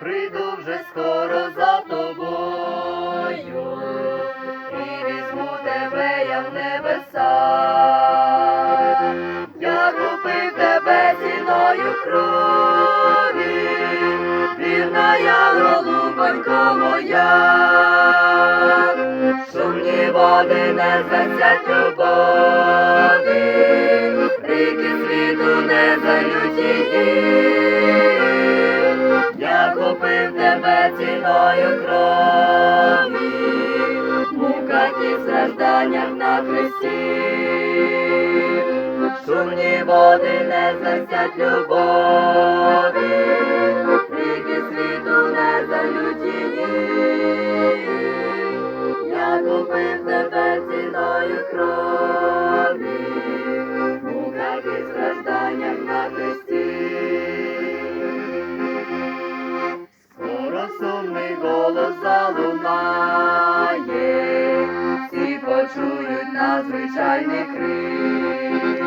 Прийду вже скоро за тобою, і візьму тебе я в небеса. Я купив тебе ціною крові, вірна я голубонько моя. Шумні води не засять любові, купив тебе ціною крові, в муках і стражданнях на хресті. Шумні води не засять любові, ріки світу не залють її. Я купив тебе ціною крові, почують надзвичайний крик.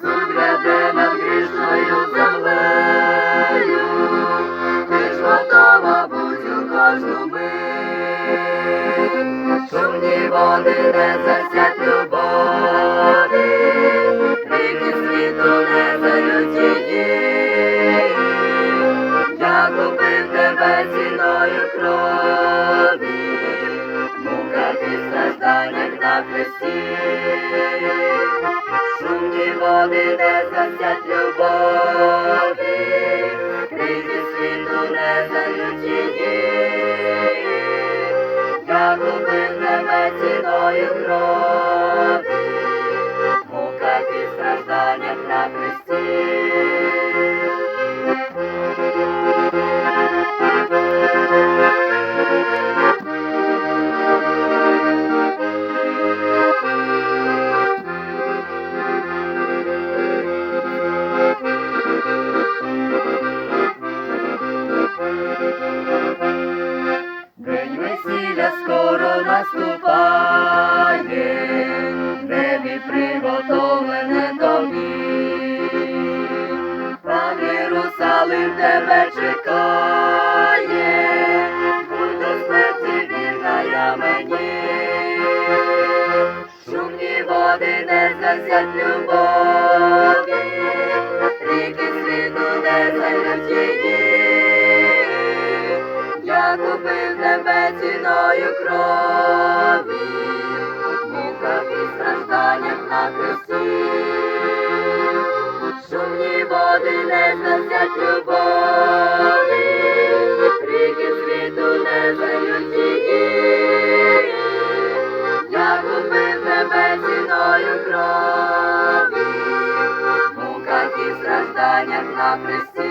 Суд гряде над грішною землею, ти ж готова будь у кожну мить. Шумні води не засять любові, ріки світу не залють її. Я купив тебе ціною крові, на хресті. Шумні води не засять любові, крізі світу не залють її. Я глубин небе ціною крові, наступає, небі приготовлене тобі. Пан Єрусалим тебе чекає, будь до смерті вірна я мені. Шумні води не засять любові, Купив тебе ціною крові, в муках і стражданнях на хресті. Шумні води не зносять любові, ріки світу не залють її. Я купив тебе ціною крові, в муках і стражданнях на хресті.